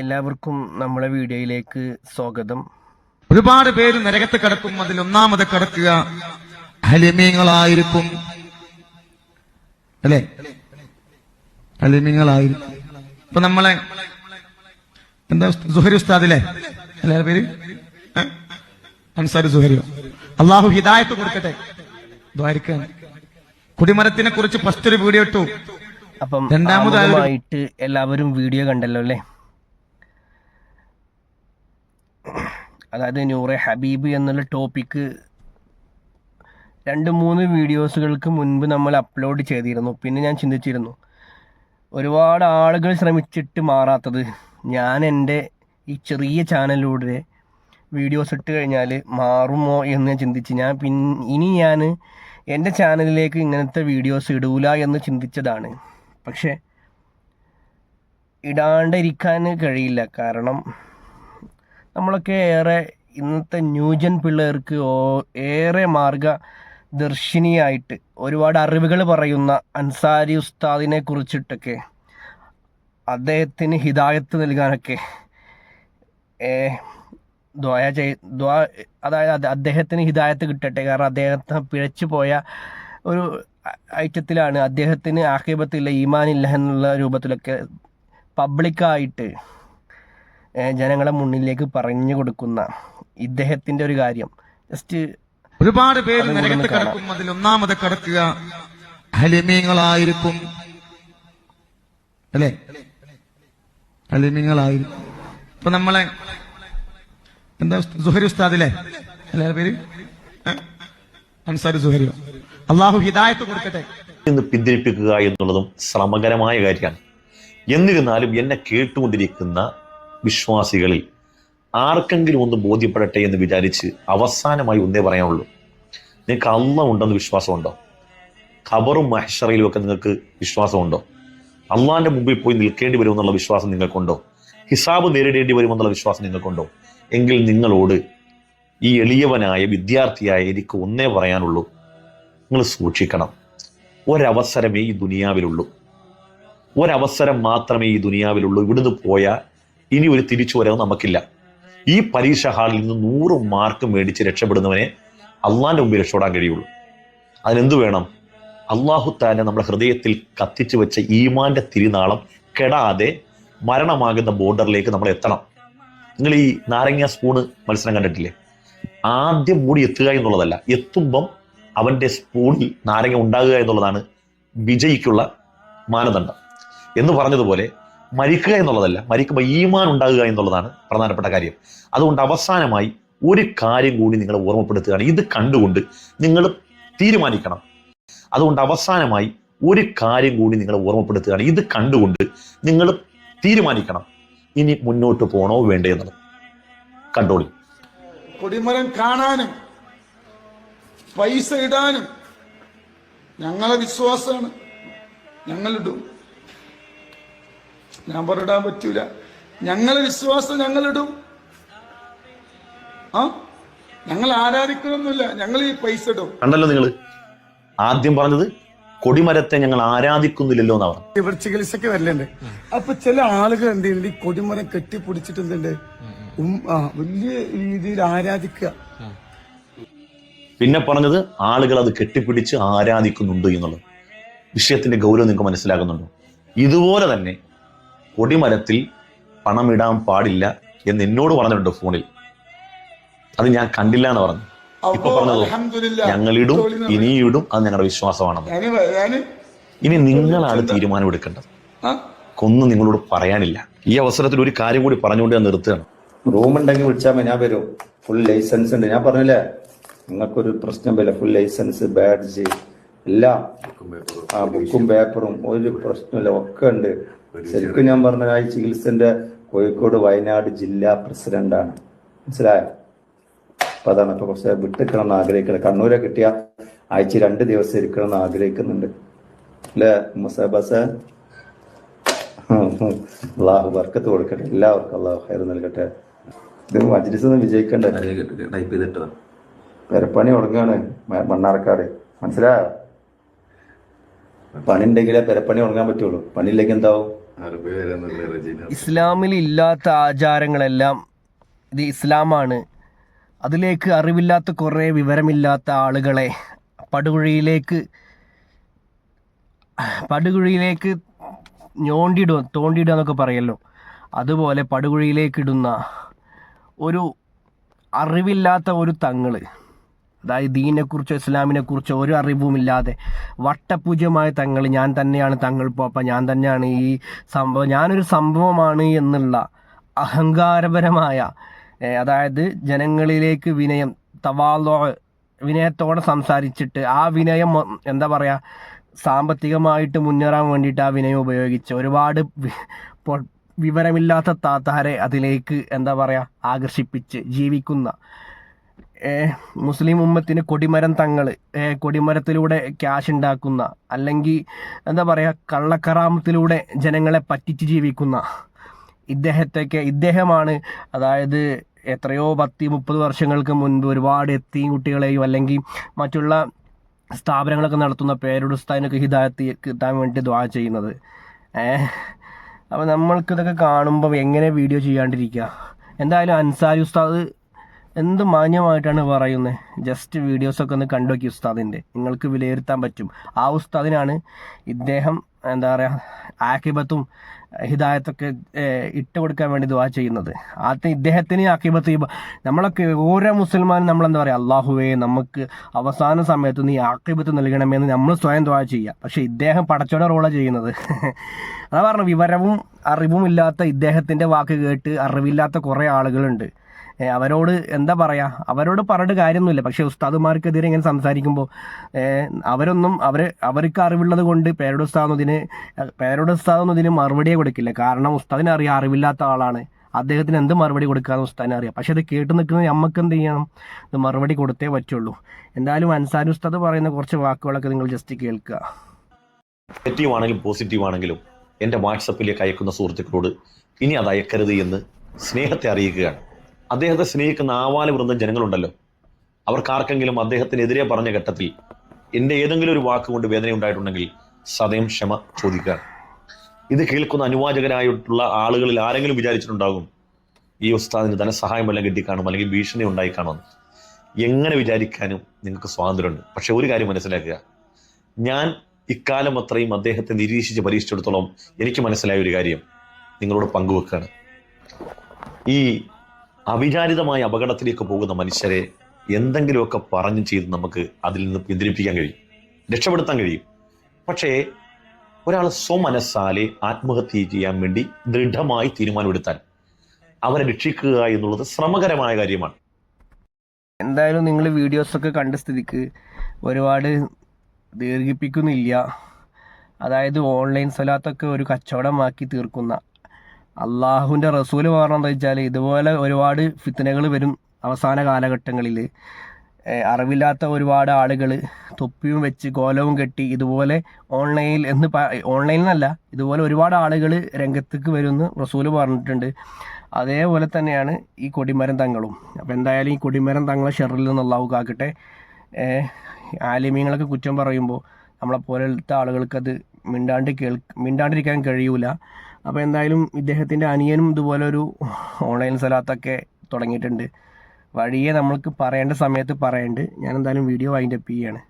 എല്ലാവർക്കും നമ്മളെ വീഡിയോയിലേക്ക് സ്വാഗതം. ഒരുപാട് പേര് നരകത്ത് കടക്കും. അതിൽ ഒന്നാമത് കടക്കുക. ഹലിമീങ്ങളായിരിക്കും അല്ലേ? ഹലിമീങ്ങളായിരിക്കും ഇപ്പൊ നമ്മളെ എന്താ സുഹരി ഉസ്താദിലെ അല്ലേ പേര്? അൻസാരി സുഹരിയോ? അള്ളാഹു ഹിദായത്ത് കൊടുക്കട്ടെ. ദ്വാരിക്കാൻ. കുടിമരത്തിനെ കുറിച്ച് ഫസ്റ്റ് ഒരു വീഡിയോ ഇട്ടു. അപ്പം രണ്ടാമതായിട്ട് എല്ലാവരും വീഡിയോ കണ്ടല്ലോ അല്ലേ? അതായത് നൂറെ ഹബീബ് എന്നുള്ള ടോപ്പിക്ക് രണ്ട് മൂന്ന് വീഡിയോസുകൾക്ക് മുൻപ് നമ്മൾ അപ്ലോഡ് ചെയ്തിരുന്നു. പിന്നെ ഞാൻ ചിന്തിച്ചിരുന്നു ഒരുപാട് ആളുകൾ ശ്രമിച്ചിട്ട് മാറാത്തത് ഞാൻ എന്റെ ഈ ചെറിയ ചാനലിലൂടെ വീഡിയോസ് ഇട്ട് കഴിഞ്ഞാൽ മാറുമോ എന്ന് ചിന്തിച്ച്. ഞാൻ പിൻ ഇനി ഞാൻ എന്റെ ചാനലിലേക്ക് ഇങ്ങനത്തെ വീഡിയോസ് ഇടൂല എന്ന് ചിന്തിച്ചതാണ്. പക്ഷേ ഇടാണ്ടിരിക്കാൻ കഴിയില്ല. കാരണം നമ്മളൊക്കെ ഏറെ ഇന്നത്തെ ന്യൂജൻ പിള്ളേർക്ക് ഏറെ മാർഗദർശിനിയായിട്ട് ഒരുപാട് അറിവുകൾ പറയുന്ന അൻസാരി ഉസ്താദിനെ കുറിച്ചിട്ടൊക്കെ അദ്ദേഹത്തിന് ഹിദായത്ത് നൽകാനൊക്കെ ദ്വായ ചെയ് ദ്വാ അതായത് അത് അദ്ദേഹത്തിന് ഹിദായത്ത് കിട്ടട്ടെ. കാരണം അദ്ദേഹത്തെ പിഴച്ചു പോയ ഒരു ഐറ്റത്തിലാണ്. അദ്ദേഹത്തിന് ആക്ഷേപത്തില്ല ഈമാനില്ല എന്നുള്ള രൂപത്തിലൊക്കെ പബ്ലിക്കായിട്ട് ജനങ്ങളെ മുന്നിലേക്ക് പറഞ്ഞു കൊടുക്കുന്ന ഇദ്ദേഹത്തിന്റെ ഒരു കാര്യം. ജസ്റ്റ് ഒരുപാട് പേര് നരകത്ത്. കിടക്കും. അതിൽ ഒന്നാമത് കിടക്കുക. ഹലിമീങ്ങളായിരിക്കും അല്ലേ? ഹലിമീങ്ങളായിരിക്കും ഇപ്പൊ നമ്മളെ എന്താ സുഹരി ഉസ്താദിലെ അല്ലേ പേര്? അൻസാരി സുഹരി അള്ളാഹു ഹിദായത്ത് കൊടുക്കട്ടെ. എന്ന് പിന്തിരിപ്പിക്കുക എന്നുള്ളതും ശ്രമകരമായ കാര്യമാണ്. എന്നിരുന്നാലും എന്നെ കേട്ടുകൊണ്ടിരിക്കുന്ന വിശ്വാസികളിൽ ആർക്കെങ്കിലും ഒന്ന് ബോധ്യപ്പെടട്ടെ എന്ന് വിചാരിച്ച് അവസാനമായി ഒന്നേ പറയാനുള്ളൂ. നിങ്ങൾക്ക് അള്ള ഉണ്ടെന്ന് വിശ്വാസമുണ്ടോ? ഖബറും മഹഷറയിലും ഒക്കെ നിങ്ങൾക്ക് വിശ്വാസമുണ്ടോ? അള്ളാന്റെ മുമ്പിൽ പോയി നിൽക്കേണ്ടി വരുമെന്നുള്ള വിശ്വാസം നിങ്ങൾക്കുണ്ടോ? ഹിസാബ് നേരിടേണ്ടി വരുമെന്നുള്ള വിശ്വാസം നിങ്ങൾക്കുണ്ടോ? എങ്കിൽ നിങ്ങളോട് ഈ എളിയവനായ വിദ്യാർത്ഥിയായ എനിക്ക് ഒന്നേ പറയാനുള്ളൂ. നിങ്ങൾ സൂക്ഷിക്കണം. ഒരവസരമേ ഈ ദുനിയാവിലുള്ളൂ. ഒരവസരം മാത്രമേ ഈ ദുനിയാവിലുള്ളൂ. ഇവിടുന്ന് പോയാൽ ഇനി ഒരു തിരിച്ചു വരവ് നമുക്കില്ല. ഈ പരീക്ഷ ഹാളിൽ നിന്ന് നൂറ് മാർക്ക് മേടിച്ച് രക്ഷപ്പെടുന്നവനെ അള്ളാന്റെ മുമ്പിൽ രക്ഷപ്പെടാൻ കഴിയുള്ളൂ. അതിനെന്ത് വേണം? അള്ളാഹു താനെ നമ്മുടെ ഹൃദയത്തിൽ കത്തിച്ചു വെച്ച ഈമാന്റെ തിരിനാളം കെടാതെ മരണമാകുന്ന ബോർഡറിലേക്ക് നമ്മൾ എത്തണം. നിങ്ങൾ ഈ നാരങ്ങ സ്പൂണ് മത്സരം കണ്ടിട്ടില്ലേ? ആദ്യം മൂടി എത്തുക എന്നുള്ളതല്ല എത്തുമ്പം അവന്റെ സ്പൂണിൽ നാരങ്ങ ഉണ്ടാകുക എന്നുള്ളതാണ് വിജയിക്കുള്ള മാനദണ്ഡം. എന്ന് പറഞ്ഞതുപോലെ മരിക്കുക എന്നുള്ളതല്ല മരിക്കുമ്പോൾ ഈമാൻ ഉണ്ടാകുക എന്നുള്ളതാണ് പ്രധാനപ്പെട്ട കാര്യം. അതുകൊണ്ട് അവസാനമായി ഒരു കാര്യം കൂടി നിങ്ങളെ ഓർമ്മപ്പെടുത്തുകയാണ്. ഇത് കണ്ടുകൊണ്ട് നിങ്ങൾ തീരുമാനിക്കണം. അതുകൊണ്ട് അവസാനമായി ഒരു കാര്യം കൂടി നിങ്ങളെ ഓർമ്മപ്പെടുത്തുകയാണ്. ഇത് കണ്ടുകൊണ്ട് നിങ്ങൾ തീരുമാനിക്കണം. ഇനി മുന്നോട്ട് പോകണോ വേണ്ടേ എന്നുള്ളത്. കണ്ടോളി. കൊടിമരം കാണാനും പൈസ ഇടാനും ഞങ്ങളെ വിശ്വാസമാണ്. ഞങ്ങളിടും. ഞാൻ പറഞ്ഞിടാൻ പറ്റൂല. ഞങ്ങളെ വിശ്വാസം ഞങ്ങളിടും. ആ? ഞങ്ങൾ ആരാധിക്കണമെന്നില്ല. ഞങ്ങൾ ഈ പൈസ ഇടും. കണ്ടല്ലോ നിങ്ങൾ ആദ്യം പറഞ്ഞത് കൊടിമരത്തെ ഞങ്ങൾ ആരാധിക്കുന്നില്ലല്ലോ എന്നാ പറഞ്ഞത്. ഇവിടെ ചികിത്സക്ക് വരലുണ്ട്. അപ്പൊ ചില ആളുകൾ എന്ത് ചെയ്യുന്നുണ്ട്? ഈ കൊടിമരം കെട്ടിപ്പിടിച്ചിട്ട് എന്തുണ്ട് വലിയ രീതിയിൽ ആരാധിക്കുക. പിന്നെ പറഞ്ഞത് ആളുകൾ അത് കെട്ടിപ്പിടിച്ച് ആരാധിക്കുന്നുണ്ട് എന്നുള്ളത്. വിഷയത്തിന്റെ ഗൗരവം നിങ്ങൾക്ക് മനസ്സിലാകുന്നുണ്ടോ? ഇതുപോലെ തന്നെ കൊടിമരത്തിൽ പണമിടാൻ പാടില്ല എന്ന് എന്നോട് പറഞ്ഞിട്ടുണ്ട് ഫോണിൽ. അത് ഞാൻ കണ്ടില്ല എന്ന് പറഞ്ഞു. ഇപ്പൊ പറഞ്ഞത്? അൽഹംദുലില്ലാ, ഞങ്ങളിടും ഇനിയും ഇടും അത് ഞങ്ങളുടെ വിശ്വാസമാണെന്ന് ഇനി നിങ്ങളാണ് തീരുമാനം എടുക്കേണ്ടത്. ഒന്നും നിങ്ങളോട് പറയാനില്ല. ഈ അവസരത്തിൽ ഒരു കാര്യം കൂടി പറഞ്ഞുകൊണ്ട് ഞാൻ നിർത്തുകയാണ്. റൂം ഉണ്ടെങ്കിൽ വിളിച്ചാൽ മതി ഞാൻ വരും. ഫുൾ ലൈസൻസ് ഉണ്ട്. ഞാൻ പറഞ്ഞില്ലേ നിങ്ങൾക്കൊരു പ്രശ്നം വരില്ല. ഫുൾ ലൈസൻസ് ബാഡ്ജ് എല്ലാം ആ ബുക്കും പേപ്പറും ഒരു പ്രശ്നമില്ല. ഒക്കെ ഉണ്ട്. ശരിക്കും ഞാൻ പറഞ്ഞ ആ ഈ ചികിത്സന്റെ കോഴിക്കോട് വയനാട് ജില്ലാ പ്രസിഡന്റാണ്. മനസ്സിലായോ? അപ്പൊ അതാണ് ഇപ്പൊ കുറച്ച് വിട്ടിക്കണം എന്ന് ആഗ്രഹിക്കുന്നത്. കണ്ണൂരെ കിട്ടിയ ആഴ്ച രണ്ട് ദിവസം ഇരിക്കണം എന്ന് ആഗ്രഹിക്കുന്നുണ്ട്. അല്ലേ മുസാബാസ് അള്ളാഹു വർക്കത്ത് കൊടുക്കട്ടെ. എല്ലാവർക്കും അള്ളാഹു ഹയർ നൽകട്ടെ. ഇത് മജ്ലിസ് ഒന്ന് വിജയിക്കണ്ടേ? ടൈപ്പ് ചെയ്തിട്ടോ പെരപ്പണി തുടങ്ങുകയാണ് മണ്ണാർക്കാട്. മനസ്സിലായോ? പണി ഉണ്ടെങ്കിലേ പെരപ്പണി തുടങ്ങാൻ പറ്റുള്ളൂ. പണിയില്ലെങ്കിൽ എന്താവും? ഇസ്ലാമിൽ ഇല്ലാത്ത ആചാരങ്ങളെല്ലാം ഇത് ഇസ്ലാമാണ്. അതിലേക്ക് അറിവില്ലാത്ത കുറേ വിവരമില്ലാത്ത ആളുകളെ പടുകുഴിയിലേക്ക് പടുകുഴിയിലേക്ക് ഞോണ്ടിടുക തോണ്ടിയിടുക എന്നൊക്കെ പറയല്ലോ. അതുപോലെ പടുകുഴിയിലേക്ക് ഇടുന്ന ഒരു അറിവില്ലാത്ത ഒരു തങ്ങൾ. അതായത് ദീനെക്കുറിച്ചോ ഇസ്ലാമിനെക്കുറിച്ചോ ഒരു അറിവുമില്ലാതെ വട്ടപൂജ്യമായ തങ്ങൾ ഞാൻ തന്നെയാണ് തങ്ങൾ പോപ്പ ഞാൻ തന്നെയാണ് ഈ സംഭവം ഞാനൊരു സംഭവമാണ് എന്നുള്ള അഹങ്കാരപരമായ അതായത് ജനങ്ങളിലേക്ക് വിനയം തവാലോ വിനയത്തോടെ സംസാരിച്ചിട്ട് ആ വിനയം എന്താ പറയുക സാമ്പത്തികമായിട്ട് മുന്നേറാൻ വേണ്ടിയിട്ട് ആ വിനയം ഉപയോഗിച്ച് ഒരുപാട് വിവരമില്ലാത്ത താത്താരെ അതിലേക്ക് എന്താ പറയുക ആകർഷിപ്പിച്ച് ജീവിക്കുന്ന മുസ്ലിം ഉമ്മത്തിന് കൊടിമരം തങ്ങൾ കൊടിമരത്തിലൂടെ ക്യാഷ് ഉണ്ടാക്കുന്ന അല്ലെങ്കിൽ എന്താ പറയുക കള്ളക്കറാമത്തിലൂടെ ജനങ്ങളെ പറ്റിച്ച് ജീവിക്കുന്ന ഇദ്ദേഹത്തൊക്കെ ഇദ്ദേഹമാണ്. അതായത് എത്രയോ പത്തി മുപ്പത് വർഷങ്ങൾക്ക് മുൻപ് ഒരുപാട് എത്തിയും കുട്ടികളെയും അല്ലെങ്കിൽ മറ്റുള്ള സ്ഥാപനങ്ങളൊക്കെ നടത്തുന്ന പേരുടുസ്ഥാനൊക്കെ ഹിദായത്ത് കിട്ടാൻ വേണ്ടി ദ്വാ ചെയ്യുന്നത്. അപ്പോൾ നമ്മൾക്ക് ഇതൊക്കെ കാണുമ്പോൾ എങ്ങനെ വീഡിയോ ചെയ്യാണ്ടിരിക്കുക എന്തായാലും അൻസാരി ഉസ്താദ് എന്ത് മാന്യമായിട്ടാണ് പറയുന്നത് ജസ്റ്റ് വീഡിയോസൊക്കെ ഒന്ന് കണ്ടു നോക്കി ഉസ്താദിന്റെ. നിങ്ങൾക്ക് വിലയിരുത്താൻ പറ്റും. ആ ഉസ്താദിനാണ് ഇദ്ദേഹം എന്താ പറയുക ആക്കിബത്തും ഹിദായത്തൊക്കെ ഇട്ട് കൊടുക്കാൻ വേണ്ടി ദുവാ ചെയ്യുന്നത്. ആദ്യം ഇദ്ദേഹത്തിന് ആക്കിബത്ത് നമ്മളൊക്കെ ഓരോ മുസൽമാനും നമ്മൾ എന്താ പറയുക അള്ളാഹുവേ നമുക്ക് അവസാന സമയത്ത് നീ ആക്കിബത്ത് നൽകണമെന്ന് നമ്മൾ സ്വയം ദുവാ ചെയ്യുക. പക്ഷേ ഇദ്ദേഹം പടച്ചോടെ റോളാണ് ചെയ്യുന്നത്. അതാ പറഞ്ഞു വിവരവും അറിവും ഇല്ലാത്ത ഇദ്ദേഹത്തിന്റെ വാക്ക് കേട്ട് അറിവില്ലാത്ത കുറേ ആളുകളുണ്ട്. അവരോട് എന്താ പറയാ? അവരോട് പറഞ്ഞിട്ട് കാര്യമൊന്നുമില്ല. പക്ഷെ ഉസ്താദുമാർക്കെതിരെ ഇങ്ങനെ സംസാരിക്കുമ്പോൾ അവരൊന്നും അവർ അവർക്ക് അറിവുള്ളത് കൊണ്ട് പേരുടെ ഉസ്താദിന് പേരുടെ ഇതിന് മറുപടിയെ കൊടുക്കില്ല. കാരണം ഉസ്താദിനെ അറിയാം അറിവില്ലാത്ത ആളാണ്. അദ്ദേഹത്തിന് എന്ത് മറുപടി കൊടുക്കാന്ന് ഉസ്താദിനെ അറിയാം. പക്ഷെ അത് കേട്ട് നിൽക്കുന്നത് നമുക്ക് എന്ത് ചെയ്യണം? ഇത് മറുപടി കൊടുത്തേ പറ്റുള്ളൂ. എന്തായാലും അൻസാരി ഉസ്താദ് പറയുന്ന കുറച്ച് വാക്കുകളൊക്കെ നിങ്ങൾ ജസ്റ്റ് കേൾക്കുക നെഗറ്റീവ് ആണെങ്കിലും പോസിറ്റീവ് ആണെങ്കിലും എന്റെ വാട്സപ്പിലേക്ക് അയക്കുന്ന സുഹൃത്തുക്കളോട് ഇനി അത് അയക്കരുത് എന്ന് സ്നേഹത്തെ അറിയിക്കുകയാണ്. അദ്ദേഹത്തെ സ്നേഹിക്കുന്ന ആവാല വൃന്ദം ജനങ്ങളുണ്ടല്ലോ. അവർക്കാർക്കെങ്കിലും അദ്ദേഹത്തിനെതിരെ പറഞ്ഞ ഘട്ടത്തിൽ എന്റെ ഏതെങ്കിലും ഒരു വാക്ക് കൊണ്ട് വേദന ഉണ്ടായിട്ടുണ്ടെങ്കിൽ സദയം ക്ഷമ ചോദിക്കുക. ഇത് കേൾക്കുന്ന അനുവാചകരായിട്ടുള്ള ആളുകളിൽ ആരെങ്കിലും വിചാരിച്ചിട്ടുണ്ടാകും ഈ ഉസ്താദിന് ധനസഹായം വല്ലതും കിട്ടിക്കാണും അല്ലെങ്കിൽ ഭീഷണി ഉണ്ടായി കാണുമെന്ന് എങ്ങനെ വിചാരിക്കാനും നിങ്ങൾക്ക് സ്വാതന്ത്ര്യമുണ്ട്. പക്ഷെ ഒരു കാര്യം മനസ്സിലാക്കുക. ഞാൻ ഇക്കാലം അത്രയും അദ്ദേഹത്തെ നിരീക്ഷിച്ച് പരീക്ഷിച്ചിടത്തോളം എനിക്ക് മനസ്സിലായ ഒരു കാര്യം നിങ്ങളോട് പങ്കുവെക്കുകയാണ് ഈ അവിചാരിതമായ അപകടത്തിലേക്ക് പോകുന്ന മനുഷ്യരെ എന്തെങ്കിലുമൊക്കെ പറഞ്ഞു ചെയ്ത് നമുക്ക് അതിൽ നിന്ന് പിന്തിരിപ്പിക്കാൻ കഴിയും. രക്ഷപ്പെടുത്താൻ കഴിയും. പക്ഷേ ഒരാൾ സ്വമനസ്സാലെ ആത്മഹത്യ ചെയ്യാൻ വേണ്ടി ദൃഢമായി തീരുമാനമെടുത്താൽ അവരെ രക്ഷിക്കുക എന്നുള്ളത് ശ്രമകരമായ കാര്യമാണ്. എന്തായാലും നിങ്ങൾ വീഡിയോസൊക്കെ കണ്ട സ്ഥിതിക്ക് ഒരുപാട് ദീർഘിപ്പിക്കുന്നില്ല. അതായത് ഓൺലൈൻ സ്വലാത്തൊക്കെ ഒരു കച്ചവടമാക്കി തീർക്കുന്ന അള്ളാഹുവിന്റെ റസൂൽ പറഞ്ഞതെന്ന് വെച്ചാൽ ഇതുപോലെ ഒരുപാട് ഫിത്തനകൾ വരും അവസാന കാലഘട്ടങ്ങളിൽ. അറിവില്ലാത്ത ഒരുപാട് ആളുകൾ തൊപ്പിയും വെച്ച് കോലവും കെട്ടി ഇതുപോലെ ഓൺലൈനിൽ എന്ന് ഓൺലൈനിൽ നിന്നല്ല ഇതുപോലെ ഒരുപാട് ആളുകൾ രംഗത്തേക്ക് വരുമെന്ന് റസൂൽ പറഞ്ഞിട്ടുണ്ട്. അതേപോലെ തന്നെയാണ് ഈ കൊടിമരം തങ്ങളും. അപ്പോൾ എന്തായാലും ഈ കൊടിമരം തങ്ങളെ ഷെറിൽ നിന്ന് കാക്കട്ടെ. ആലിമീങ്ങളൊക്കെ കുറ്റം പറയുമ്പോൾ നമ്മളെ പോലത്തെ ആളുകൾക്ക് അത് മിണ്ടാണ്ട് കേൾ മിണ്ടാണ്ടിരിക്കാൻ കഴിയൂല. അപ്പോൾ എന്തായാലും ഇദ്ദേഹത്തിന്റെ അനിയനും ഇതുപോലെ ഒരു ഓൺലൈൻ സ്ഥലത്തൊക്കെ തുടങ്ങിയിട്ടുണ്ട്. വഴിയെ നമ്മൾക്ക് പറയേണ്ട സമയത്ത് പറയേണ്ട. ഞാൻ എന്തായാലും വീഡിയോ വൈൻഡപ്പ് ചെയ്യാണ്.